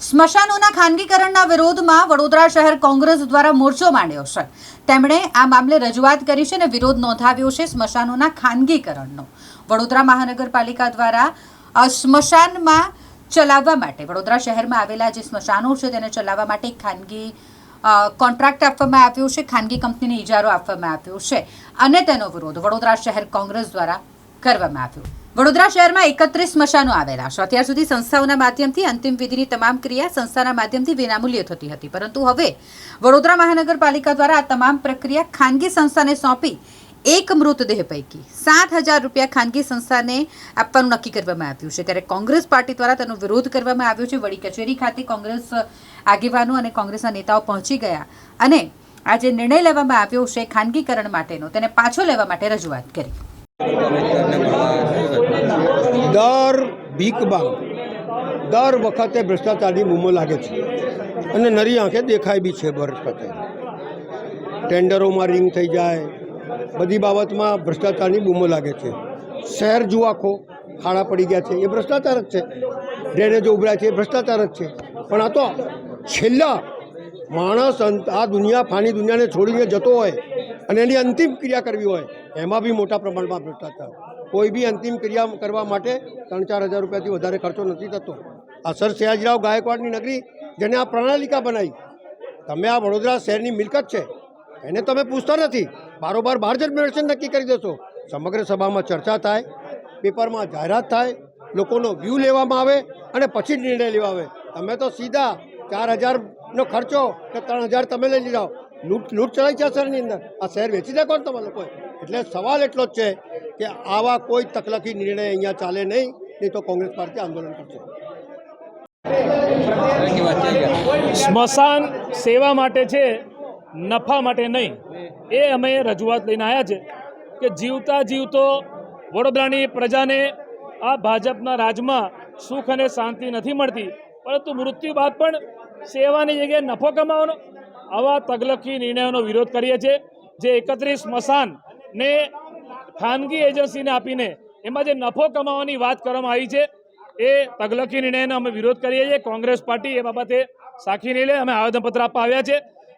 સ્મશાનોના ખાનગીકરણના વિરોધમાં વડોદરા શહેર કોંગ્રેસ દ્વારા મોરચો માંડ્યો છે. તેમણે આ મામલે રજૂઆત કરી છે અને વિરોધ નોંધાવ્યો છે સ્મશાનોના ખાનગીકરણનો. વડોદરા મહાનગરપાલિકા દ્વારા સ્મશાનમાં ચલાવવા માટે, વડોદરા શહેરમાં આવેલા જે સ્મશાનો છે તેને ચલાવવા માટે ખાનગી કોન્ટ્રાક્ટ આપવામાં આવ્યો છે, ખાનગી કંપનીને ઇજારો આપવામાં આવ્યો છે અને તેનો વિરોધ વડોદરા શહેર કોંગ્રેસ દ્વારા કરવામાં આવ્યો. વડોદરા શહેરમાં એકત્રીસ સ્મશાનો આવેલા. છે અત્યાર સુધી સંસ્થાઓના માધ્યમથી અંતિમ વિધિની તમામ ક્રિયા સંસ્થાના માધ્યમથી વિનામૂલ્યે થતી હતી. પરંતુ હવે વડોદરા મહાનગરપાલિકા દ્વારા આ તમામ પ્રક્રિયા ખાનગી સંસ્થાને સોંપી એક મૃતદેહ પૈકી સાત હજાર રૂપિયા ખાનગી સંસ્થાને આપવાનું નક્કી કરવામાં આવ્યું છે. ત્યારે કોંગ્રેસ પાર્ટી દ્વારા તેનો વિરોધ કરવામાં આવ્યો છે. વડી કચેરી ખાતે કોંગ્રેસ આગેવાનો અને કોંગ્રેસના નેતાઓ પહોંચી ગયા અને આ જે નિર્ણય લેવામાં આવ્યો છે ખાનગીકરણ માટેનો, તેને પાછો લેવા માટે રજૂઆત કરી. દર ભીખમાં દર વખતે ભ્રષ્ટાચારની બૂમો લાગે છે. અને નરી આંખે દેખાય બી છે ભ્રષ્ટાચાર ટેન્ડરોમાં રિંગ થઈ જાય, બધી બાબતમાં ભ્રષ્ટાચારની બૂમો લાગે છે. શહેર જુઓ ખાડા પડી ગયા છે. એ ભ્રષ્ટાચાર જ છે. ડ્રેનેજો ઉભરાય છે, એ ભ્રષ્ટાચાર જ છે. પણ આ તો છેલ્લા માણસ આ દુનિયા, ફાની દુનિયાને છોડીને જતો હોય અને એની અંતિમ ક્રિયા કરવી હોય, એમાં બી મોટા પ્રમાણમાં ભ્રષ્ટાચાર. કોઈ બી અંતિમ ક્રિયા કરવા માટે ત્રણ ચાર હજાર રૂપિયાથી વધારે ખર્ચો નથી થતો. આ સર સયાજીરાવ ગાયકવાડની નગરી, જેને આ પ્રણાલિકા બનાવી. તમે આ વડોદરા શહેરની મિલકત છે, એને તમે પૂછતા નથી. બારોબાર બહાર જ મેળવશે નક્કી કરી દેશો. સમગ્ર સભામાં ચર્ચા થાય, પેપરમાં જાહેરાત થાય, લોકોનો વ્યૂ લેવામાં આવે અને પછી નિર્ણય લેવા આવે. તમે તો સીધા ચાર હજારનો ખર્ચો કે ત્રણ હજાર તમે લઈ લીધા. લૂંટ લૂંટ ચડાઈ છે શહેરની અંદર. આ શહેર વેચી દે કોણ તમે લોકોએ? એટલે સવાલ એટલો જ છે કે આવા કોઈ તકલકી નિર્ણય અહીંયા ચાલે નહીં નહીં તો કોંગ્રેસ પાર્ટી આંદોલન કરશે. સ્મશાન સેવા માટે છે, નફા માટે નહીં. એ અમે રજૂઆત લઈને આવ્યા છે કે જીવતા જીવતો વડોદરાની પ્રજાને આ ભાજપના રાજમાં સુખ અને શાંતિ નથી મળતી, પરંતુ મૃત્યુ બાદ પણ સેવાની જગ્યાએ નફો કમાવાનો આવા તગલખી નિર્ણયોનો વિરોધ કરીએ છીએ, જે એકત્રીસ સ્મશાનને ખાનગી એજન્સીને આપીને એમાં જે નફો કમાવાની વાત કરવામાં આવી છે, એ તગલકી નિર્ણયનો અમે વિરોધ કરીએ છીએ. કોંગ્રેસ પાર્ટી એ બાબતે સાખી નહીં લે, અમે આવેદનપત્ર આપવા આવ્યા છે.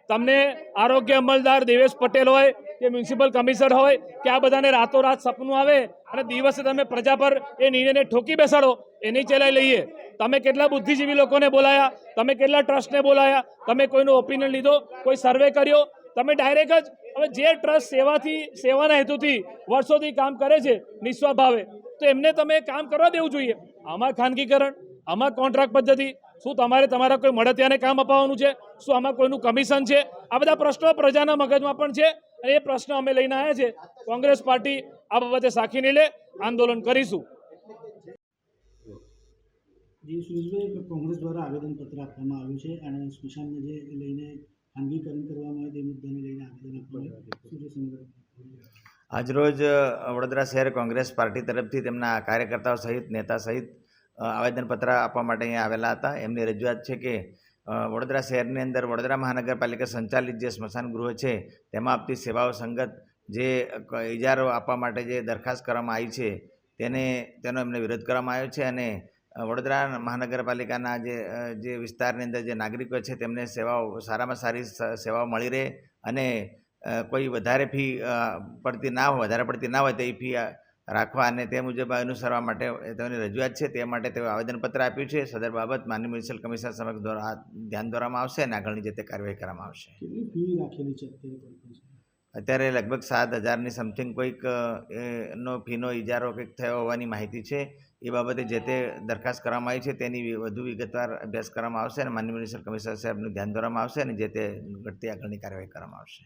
તમને આરોગ્ય અમલદાર દેવેશ પટેલ હોય કે મ્યુનિસિપલ કમિશનર હોય કે આ બધાને રાતોરાત સપનું આવે અને દિવસે તમે પ્રજા પર એ નિર્ણયને ઠોકી બેસાડો, એની ચલાઈ લઈએ. તમે કેટલા બુદ્ધિજીવી લોકોને બોલાયા, તમે કેટલા ટ્રસ્ટને બોલાયા, તમે કોઈનો ઓપિનિયન લીધો, કોઈ સર્વે કર્યો, તમે ડાયરેક્ટ જ હવે જે ટ્રસ્ટ સેવાથી, સેવાના હેતુથી વર્ષોથી કામ કરે છે નિસ્વાર્થ ભાવે તો એમને તમે કામ કરવા દેવું જોઈએ. આમાં ખાનગીકરણ, આમાં કોન્ટ્રાક્ટ પદ્ધતિ, શું તમારે તમારા કોઈ મળતિયાને કામ અપાવવાનું છે? શું આમાં કોઈનું કમિશન છે? આ બધા પ્રશ્નો પ્રજાના મગજમાં પણ છે અને એ પ્રશ્ન અમે લઈને આવ્યા છે. કોંગ્રેસ પાર્ટી આ બાબતે સાખીને લે, આંદોલન કરીશું. જે, સુરેશભાઈ, કોંગ્રેસ દ્વારા આવેદનપત્ર આપવામાં આવ્યું છે અને સ્મશાનને જે લઈને ખાનગીકરણ કરવામાં આવે તે મુદ્દાને લઈને આવેદન આપવામાં આજરોજ વડોદરા શહેર કોંગ્રેસ પાર્ટી તરફથી તેમના કાર્યકર્તાઓ સહિત નેતા સહિત આવેદનપત્ર આપવા માટે અહીંયા આવેલા હતા. એમની રજૂઆત છે કે વડોદરા શહેરની અંદર વડોદરા મહાનગરપાલિકા સંચાલિત જે સ્મશાન ગૃહ છે, તેમાં આપતી સેવાઓ સંગત જે ઇજારો આપવા માટે જે દરખાસ્ત કરવામાં આવી છે, તેને, તેનો એમને વિરોધ કરવામાં આવ્યો છે અને વડોદરા મહાનગરપાલિકાના જે જે વિસ્તારની અંદર જે નાગરિકો છે તેમને સેવાઓ સારામાં સારી સેવાઓ મળી રહે અને કોઈ વધારે ફી પડતી ના હોય, વધારે પડતી ના હોય તે ફી રાખવા અને તે મુજબ અનુસરવા માટે તેમની રજૂઆત છે. તે માટે તેઓ આવેદનપત્ર આપ્યું છે. સદર બાબત માન્ય મ્યુનિસિપલ કમિશનર સમક્ષ દ્વારા ધ્યાન દોરવામાં આવશે અને આગળની જે તે કાર્યવાહી કરવામાં આવશે. કેટલી ફી રાખેલી છે અત્યારે લગભગ સાત હજારની સમથિંગ કોઈક નો ફીનો ઇજારો કંઈક થયો હોવાની માહિતી છે. એ બાબતે જે તે દરખાસ્ત કરવામાં આવી છે તેની વધુ વિગતવાર અભ્યાસ કરવામાં આવશે અને માન્ય મ્યુનિસિપલ કમિશનર સાહેબનું ધ્યાન દોરવામાં આવશે અને જે તે ઘટતી આગળની કાર્યવાહી કરવામાં આવશે.